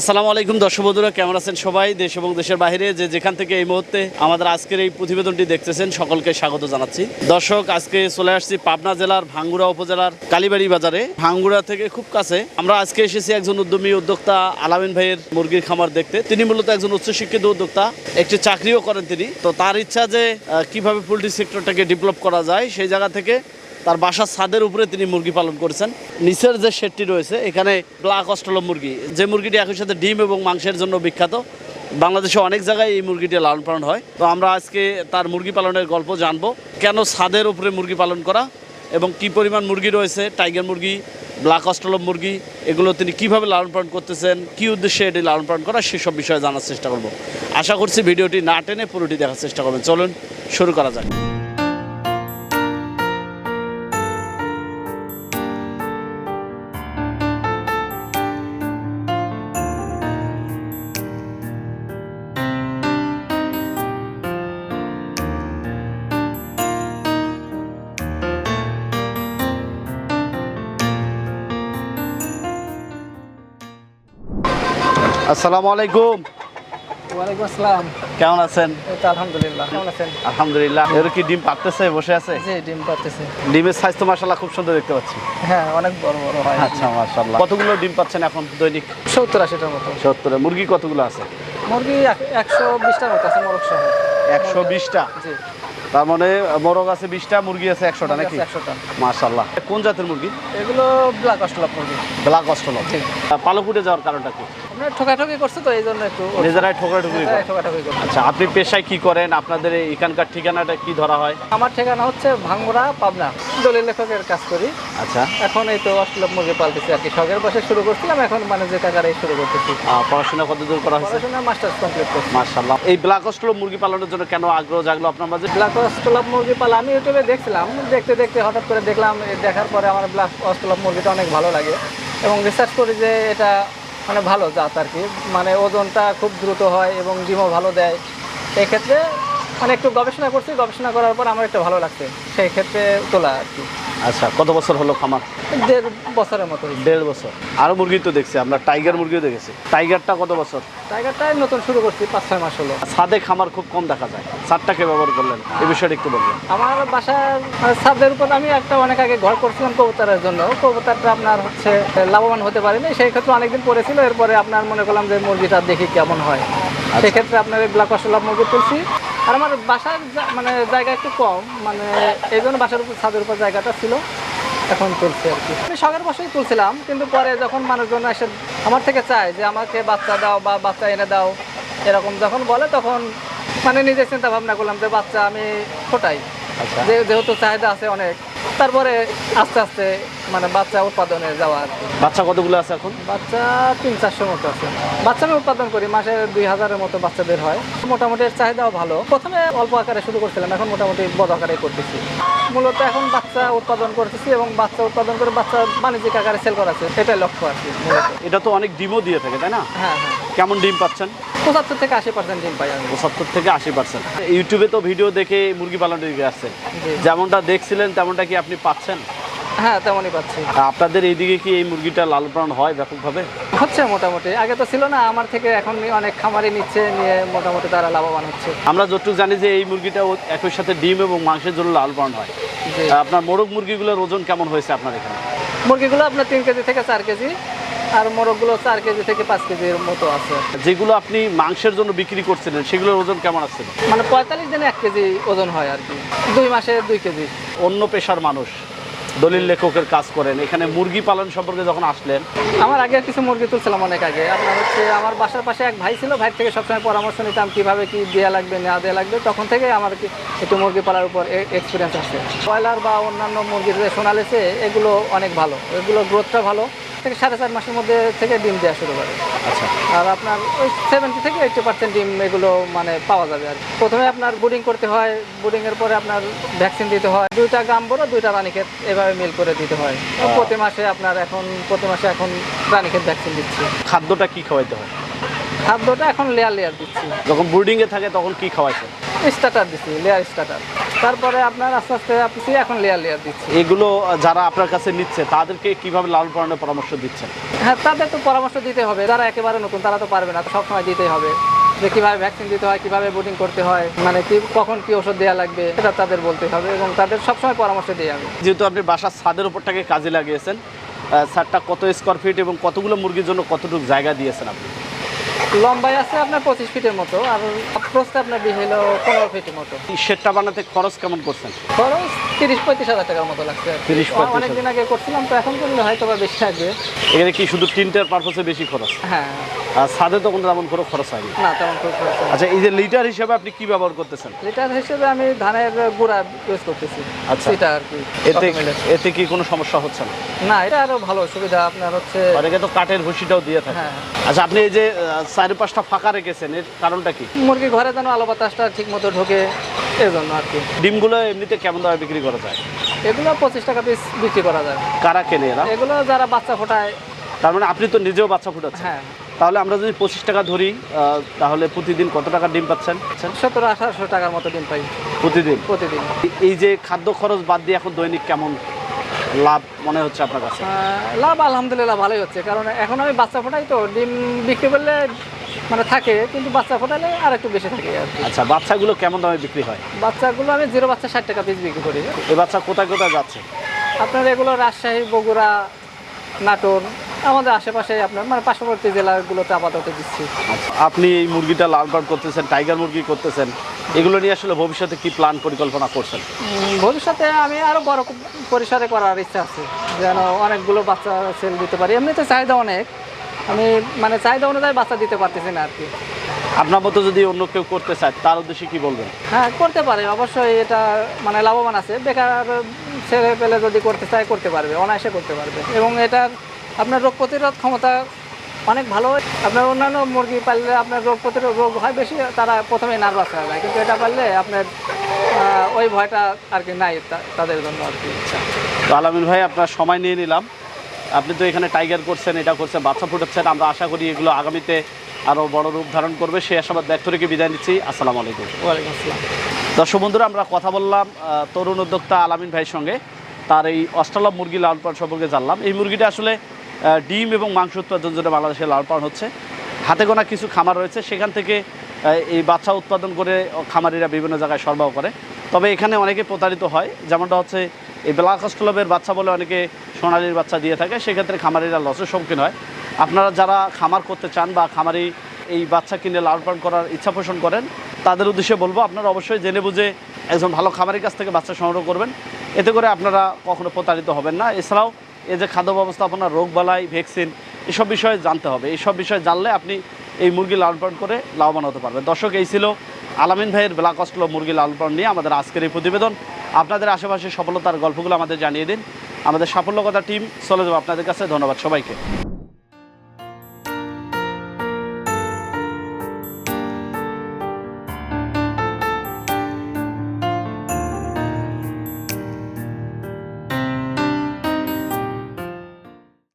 আসসালামু আলাইকুম দর্শক বন্ধুরা, কেমন আছেন সবাই? দেশ এবং দেশের বাইরে যে যেখান থেকে এই মুহূর্তে আমাদের আজকের এই প্রতিবেদনটি দেখতেছেন, সকলকে স্বাগত জানাচ্ছি। দর্শক, আজকে চলে আসছি পাবনা জেলার ভাঙ্গুড়া উপজেলার কালীবাড়ি বাজারে। ভাঙ্গুড়া থেকে খুব কাছে আমরা আজকে এসেছি একজন উদ্যমী উদ্যোক্তা আলামিন ভাইয়ের মুরগির খামার দেখতে। তিনি মূলত একজন উচ্চশিক্ষিত উদ্যোক্তা, একটি চাকরিও করেন তিনি। তো তার ইচ্ছা যে কীভাবে পোলট্রি সেক্টরটাকে ডেভেলপ করা যায়, সেই জায়গা থেকে তার বাসার ছাদের উপরে তিনি মুরগি পালন করেছেন। নিচের যে শেডটি রয়েছে, এখানে ব্ল্যাক অস্ট্রেলিয়া মুরগি। যে মুরগিটি একই সাথে ডিম এবং মাংসের জন্য বিখ্যাত, বাংলাদেশে অনেক জায়গায় এই মুরগিটি লালন পালন হয়। তো আমরা আজকে তার মুরগি পালনের গল্প জানব, কেন ছাদের উপরে মুরগি পালন করা এবং কি পরিমাণ মুরগি রয়েছে টাইগার মুরগি ব্ল্যাক অস্ট্রেলিয়া মুরগি, এগুলো তিনি কীভাবে লালন পালন করতেছেন, কি উদ্দেশ্যে এটি লালন পালন করা, সেসব বিষয়ে জানার চেষ্টা করব। আশা করছি ভিডিওটি না টেনে পুরোটি দেখার চেষ্টা করবেন। চলুন, শুরু করা যাক। আসসালামু আলাইকুম। ওয়ালাইকুম আসসালাম। কেমন আছেন? আলহামদুলিল্লাহ কেমন আছেন? আলহামদুলিল্লাহ। এর কি ডিম পাততেছে বসে আছে? জি ডিম পাচ্তেছে ডিমের সাইজ তো খুব সুন্দর দেখতে পাচ্ছি। হ্যাঁ অনেক বড় বড় হয়। আচ্ছা মাশাল্লাহ কতগুলো ডিম পাচ্ছেন এখন দৈনিক? সত্তর আশিটার মতো। সত্তরে। মুরগি কতগুলো আছে? মুরগি এক- একশো বিশটার মতো আছে মোরগ সহ। একশো বিশটা? জি। তার মানে মোরগ আছে বিশটা মুরগি আছে একশোটা নাকি? মাশাল্লাহ কোন জাতের মুরগি? এগুলো ব্ল্যাক অস্ট্রেলিয়া মুরগি। ব্ল্যাক অস্ট্রেলিয়া জি। পালকুটে যাওয়ার কারণটা কি? আপনার ঠকাঠকি করছে তো এই জন্য একটু নিজেরাই ঠোকরাঠুকরি করে করছে। আচ্ছা আপনি পেশায় কি করেন? আপনাদের এখানকার ঠিকানাটা কি ধরা হয়? আমার ঠিকানা হচ্ছে ভাঙ্গুড়া পাবনা। দলিল লেখকের কাজ করি। আচ্ছা। এখন এই তো অস্ট্রেলিয়া মুরগি পালতেছি আর কি। শখের বসে শুরু করছিলাম এখন মানে যে টাকারে শুরু করতেছি। পড়াশোনা কত দূর করা হয়েছে? পড়াশোনা মাস্টার্স কমপ্লিট করছি। মাশাল্লাহ এই ব্ল্যাক অস্ট্রেলিয়া মুরগি পালনের জন্য কেন আগ্রহ জাগলো আপনার মাঝে? ব্ল্যাক অস্ট্রেলিয়া মুরগি পালা আমি ইউটিউবে দেখছিলাম দেখতে দেখতে হঠাৎ করে দেখলাম দেখার পরে আমার ব্ল্যাক অস্ট্রেলিয়া মুরগিটা অনেক ভালো লাগে। এবং রিসার্চ করি যে এটা মানে ভালো জাত আর কি। মানে ওজনটা খুব দ্রুত হয় এবং ডিমও ভালো দেয়। এক্ষেত্রে ক্ষেত্রে মানে একটু গবেষণা করছি, গবেষণা করার পর আমার একটু ভালো লাগছে। সেই ক্ষেত্রে তোলা আর কি। আচ্ছা কত বছর হলো খামার? দেড় বছরের মতো দেড় বছর। আরও মুরগি তো দেখছি আমরা টাইগার মুরগিও দেখেছি। টাইগারটা কত বছর? টাইগারটাই নতুন শুরু করছি পাঁচ ছয় মাস হলো। ছাদে খামার খুব কম দেখা যায়। ছাদটাকে ব্যবহার করলেন? এই বিষয়টা একটু বলবেন। আমার বাসার ছাদের উপর আমি একটা অনেক আগে ঘর করছিলাম কবুতরের জন্য। কবুতরটা আপনার হচ্ছে লাভবান হতে পারেনি সেই ক্ষেত্রে অনেকদিন পড়েছিল এরপরে আপনার মনে করলাম যে মুরগিটা দেখি কেমন হয়। সেক্ষেত্রে আপনার এই ব্ল্যাক অস্ট্রেলিয়া মুরগি তুলছি। আর আমার বাসার মানে জায়গা একটু কম মানে এই জন্য বাসার উপর ছাদের উপর জায়গাটা ছিল। এখন চলছে আর কি। আমি শখের বসেই তুলছিলাম কিন্তু পরে যখন মানুষজন এসে আমার থেকে চায় যে আমাকে বাচ্চা দাও বা বাচ্চা এনে দাও এরকম যখন বলে তখন মানে নিজের চিন্তা ভাবনা করলাম যে বাচ্চা আমি ফোটাই আচ্ছা। যে যেহেতু চাহিদা আছে অনেক তারপরে আস্তে আস্তে মানে বাচ্চা উৎপাদনে যাওয়া আর কি। বাচ্চা কতগুলো আছে এখন? বাচ্চা তিন চারশোর মতো আছে। বাচ্চা আমি উৎপাদন করি মাসে দুই হাজারের মতো বাচ্চা বের হয়। মোটামুটি চাহিদাও ভালো। প্রথমে অল্প আকারে শুরু করছিলাম এখন মোটামুটি বড় আকারে করতেছি। মূলত এখন বাচ্চা উৎপাদন করতেছি এবং বাচ্চা উৎপাদন করে বাচ্চা বাণিজ্যিক আকারে সেল করা আছে এটাই লক্ষ্য আর কি মূলত। এটা তো অনেক ডিমও দিয়ে থাকে তাই না? হ্যাঁ হ্যাঁ। কেমন ডিম পাচ্ছেন? পঁচাত্তর থেকে আশি পার্সেন্ট ডিম পাই আমি। পঁচাত্তর থেকে আশি পার্সেন্ট ইউটিউবে তো ভিডিও দেখে মুরগি পালনের দিকে আসছেন জি। যেমনটা দেখছিলেন তেমনটা কি আপনি পাচ্ছেন? হ্যাঁ তেমনই পাচ্ছি। আপনাদের এইদিকে কি এই মুরগিটা লালন পালন হয় ব্যাপকভাবে? হচ্ছে মোটামুটি। আগে তো ছিল না আমার থেকে এখন অনেক খামারি নিচ্ছে নিয়ে মোটামুটি তারা লাভবান হচ্ছে। আমরা যতটুকু জানি যে এই মুরগিটা একই সাথে ডিম এবং মাংসের জন্য লালন পালন হয়। আপনার মোরগ মুরগিগুলোর ওজন কেমন হয়েছে আপনার এখানে? মুরগিগুলো আপনার তিন কেজি থেকে চার কেজি আর মোরগগুলো চার কেজি থেকে পাঁচ কেজির মতো আছে। যেগুলো আপনি মাংসের জন্য বিক্রি করছিলেন সেগুলোর ওজন কেমন আছে? মানে পঁয়তাল্লিশ দিনে এক কেজি ওজন হয় আর কি। দুই মাসে দুই কেজি। অন্য পেশার মানুষ। দলিল লেখকের কাজ করেন। এখানে মুরগি পালন সম্পর্কে যখন আসলেন? আমার আগে কিছু মুরগি তুলছিলাম অনেক আগে। আপনার হচ্ছে আমার বাসার পাশে এক ভাই ছিল ভাই থেকে সবসময় পরামর্শ নিতাম কীভাবে কি দেওয়া লাগবে, না দেওয়া লাগবে। তখন থেকে আমার কি একটু মুরগি পালার উপর এক্সপিরিয়েন্স আছে। ব্রয়লার বা অন্যান্য মুরগির সোনালেছে এগুলো অনেক ভালো। এগুলো গ্রোথটা ভালো। থেকে সাড়ে চার মাসের মধ্যে থেকে ডিম দেওয়া শুরু করে। আচ্ছা। আর আপনার ওই সেভেন্টি থেকে এইটি পার্সেন্ট ডিম এগুলো মানে পাওয়া যাবে আর। প্রথমে আপনার বুডিং করতে হয় বুডিং এর পরে আপনার ভ্যাকসিন দিতে হয়। দুইটা গাম বড় দুইটা রানীক্ষেত এভাবে মিল করে দিতে হয়। প্রতি মাসে আপনার এখন প্রতি মাসে এখন রানীক্ষেত ভ্যাকসিন দিচ্ছি। খাদ্যটা কি খাওয়াইতে হয়? খাদ্যটা এখন লেয়ার লেয়ার দিচ্ছি। যখন ব্রুডিংয়ে থাকে তখন কি খাওয়াইছে স্টার্টার দিচ্ছি লেয়ার স্টার্টার তারপরে আপনার আস্তে আস্তে আপনি এখন লেয়ার লেয়ার দিচ্ছি। এগুলো যারা আপনার কাছে নিচ্ছে তাদেরকে কীভাবে লালন পালনের পরামর্শ দিচ্ছেন? হ্যাঁ তাদের তো পরামর্শ দিতে হবে যারা একেবারে নতুন তারা তো পারবে না সবসময় দিতেই হবে। যে কীভাবে ভ্যাকসিন দিতে হয় কীভাবে বোটিং করতে হয় মানে কি কখন কি ওষুধ দেওয়া লাগবে সেটা তাদের বলতে হবে এবং তাদের সবসময় পরামর্শ দিয়ে আমি যেহেতু আপনি বাসার ছাদের উপরটাকে কাজে লাগিয়েছেন ছাদটা কত স্কোয়ার ফিট এবং কতগুলো মুরগির জন্য কতটুকু জায়গা দিয়েছেন আপনি? লম্বাই আছে আপনার পঁচিশ ফিটের মতো আর প্রস্তে আপনার হলো পনেরো ফিটের মতো। শেডটা বানাতে খরচ কেমন করছেন? খরচ তিরিশ পঁয়ত্রিশ হাজার টাকার মতো লাগছে আর কি। 30 35 অনেক দিন আগে করছিলাম তো এখন করলে হয়তো বা বেশি থাকবে এখানে কি শুধু তিনটার পারপসে বেশি খরচ? হ্যাঁ। আর ছাদে তো কোনো তেমন কোনো খরচ হয়নি। না তেমন খরচ আচ্ছা এই যে লিটার হিসেবে আপনি কি ব্যবহার করতেছেন? লিটার হিসেবে আমি ধানের গুঁড়া ইউজ করতেছি আচ্ছা। সেটা আর কি এতে এতে কি কোনো সমস্যা হচ্ছে না? না এটা আরও ভালো সুবিধা আপনার হচ্ছে অনেকে তো কাঠের ভুসিটাও দিয়ে থাকে। হ্যাঁ। আচ্ছা আপনি এই যে আহ, চারি পাঁচটা ফাঁকা রেখেছেন এর কারণটা কি? মুরগি ঘরে যেন আলো বাতাসটা ঠিক মতো ঢোকে এই জন্য আর কি। ডিমগুলো এমনিতে কেমন দামে বিক্রি করা যায়? এগুলো পঁচিশ টাকা পিস বিক্রি করা যায়। কারা কেনে এরা? এগুলো যারা বাচ্চা ফোটায়। তার মানে আপনি তো নিজেও বাচ্চা ফুটাচ্ছেন। হ্যাঁ। তাহলে আমরা যদি পঁচিশ টাকা ধরি তাহলে প্রতিদিন কত টাকা ডিম পাচ্ছেন? সত্তর আঠারোশো টাকার মতো ডিম পাই। প্রতিদিন? প্রতিদিন। এই যে খাদ্য খরচ বাদ দিয়ে এখন দৈনিক কেমন লাভ মনে হচ্ছে আপনার কাছে? লাভ আলহামদুলিল্লাহ ভালোই হচ্ছে। কারণ এখন আমি বাচ্চা ফোটাই তো ডিম বিক্রি করলে মানে থাকে কিন্তু বাচ্চা ফোটালে আর একটু বেশি থাকে আচ্ছা বাচ্চাগুলো কেমন দামে বিক্রি হয়? বাচ্চাগুলো আমি জিরো বাচ্চা ষাট টাকা পিস বিক্রি করি। এই বাচ্চা কোথায় কোথায় যাচ্ছে? আপনার এগুলো রাজশাহী বগুড়া নাটোর আমাদের আশেপাশে আপনার মানে পার্শ্ববর্তী জেলাগুলোতে আপাতত দিচ্ছি। আচ্ছা আপনি এই মুরগিটা লাল পালন করতেছেন টাইগার মুরগি করতেছেন এগুলো নিয়ে আসলে ভবিষ্যতে কি প্ল্যান পরিকল্পনা করছেন? ভবিষ্যতে আমি আরও বড় পরিসরে করার ইচ্ছা আছে যেন অনেকগুলো বাচ্চা সেল দিতে পারি। এমনিতে চাহিদা অনেক আমি মানে চাহিদা অনুযায়ী বাচ্চা দিতে পারতেছি না আর কি আপনার মতো যদি অন্য কেউ করতে চায় তার উদ্দেশ্যে কি বলবেন? হ্যাঁ করতে পারে। অবশ্যই এটা মানে লাভবান আছে। বেকার ছেলে পেলে যদি করতে চায় করতে পারবে। অনায়াসে করতে পারবে। এবং এটার আপনার রোগ প্রতিরোধ ক্ষমতা অনেক ভালো। আপনার অন্যান্য মুরগি পাললে আপনার রোগ প্রতিরোধ রোগ হয় বেশি তারা প্রথমে নার্ভাস হয়ে যায়। কিন্তু এটা পারলে আপনার ওই ভয়টা আর কি নাই তাদের জন্য আর কি। তো আলামিন ভাই আপনার সময় নিয়ে নিলাম। আপনি তো এখানে টাইগার করছেন এটা করছেন বাচ্চা ফুটাচ্ছেন আমরা আশা করি এগুলো আগামীতে আরও বড় রূপ ধারণ করবে। সেই আশাবাদ ব্যক্ত রেখে বিদায় নিচ্ছি। আসসালামু আলাইকুম। ওয়ালাইকুম আসসালাম। দর্শক বন্ধুরা আমরা কথা বললাম তরুণ উদ্যোক্তা আলামিন ভাইয়ের সঙ্গে। তার এই অস্ট্রালব মুরগি লালন পালন সম্পর্কে জানলাম। এই মুরগিটা আসলে ডিম এবং মাংস উৎপাদন জন্য বাংলাদেশে লালন পালন হচ্ছে। হাতে গোনা কিছু খামার রয়েছে। সেখান থেকে এই বাচ্চা উৎপাদন করে খামারিরা বিভিন্ন জায়গায় সরবরাহ করে। তবে এখানে অনেকে প্রতারিত হয়। যেমনটা হচ্ছে এই ব্ল্যাক অস্ট্রালবের বাচ্চা বলে অনেকে সোনালির বাচ্চা দিয়ে থাকে, সেক্ষেত্রে খামারিরা লসের সম্মুখীন হয়। আপনারা যারা খামার করতে চান বা খামারি এই বাচ্চা কিনে লালন পালন করার ইচ্ছা পোষণ করেন, তাদের উদ্দেশ্যে বলব, আপনারা অবশ্যই জেনে বুঝে একজন ভালো খামারের কাছ থেকে বাচ্চা সংগ্রহ করবেন। এতে করে আপনারা কখনো প্রতারিত হবেন না। এছাড়াও এই যে খাদ্য ব্যবস্থাপনা রোগবালাই ভ্যাকসিন, এসব বিষয়ে জানতে হবে। এইসব বিষয়ে জানলে আপনি এই মুরগি লালন পালন করে লাভবান হতে পারবেন। দর্শক, এই ছিল আলামিন ভাইয়ের ব্ল্যাক অস্ট্রল মুরগি লালন পালন নিয়ে আমাদের আজকের এই প্রতিবেদন। আপনাদের আশেপাশে সফলতার গল্পগুলো আমাদের জানিয়ে দিন। আমাদের সাফল্য কথা টিম চলে যাব আপনাদের কাছে। ধন্যবাদ সবাইকে।